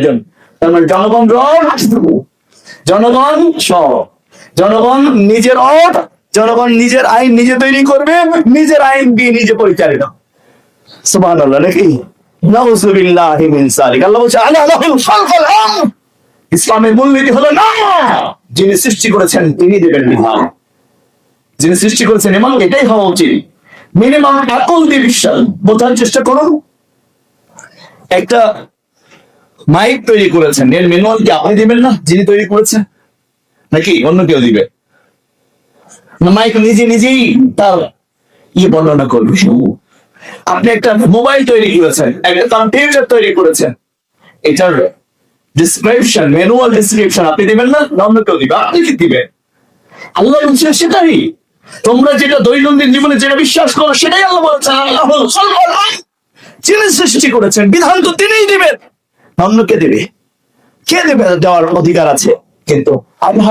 জন্য তার মানে জনগণ জনগণ সব জনগণ নিজের অট জনগণ নিজের আইন নিজে তৈরি করবে, নিজের আইন দিয়ে নিজে পরিচালিত নাকি? ইসলামের মূলনীতি হলো না। যিনি সৃষ্টি করেছেন, তিনি দেবেন বিধান। যিনি সৃষ্টি করেছেন, এবং এটাই হওয়া উচিত। মিনিমাম আকল দিয়ে বিশ্বাস, বোঝার চেষ্টা করুন। একটা মাইক তৈরি করেছেন। এর ম্যানুয়াল কি আপনি দিবেন না? যিনি তৈরি করেছেন নাকি অন্য কেউ দিবে? মাইক নিজে নিজেই তার ইয়ে বর্ণনা করবে। আপনি একটা মোবাইল তৈরি করেছেন, একটা কম্পিউটার তৈরি করেছেন। এটার ডিসক্রিপশন ম্যানুয়াল ডিসক্রিপশন আপনি দিবেন না? অন্য কেউ দিবে। আপনি কি দিবেন? আল্লাহ বলছে সেটাই। তোমরা যেটা দৈনন্দিন জীবনে যেটা বিশ্বাস করো, সেটাই আল্লাহ বলছেন। আল্লাহ। সৃষ্টি করেছেন, বিধান তো তিনিই দিবেন। অন্য কে দেবে। কে দেবে? দেওয়ার অধিকার আছে। কিন্তু আল্লাহ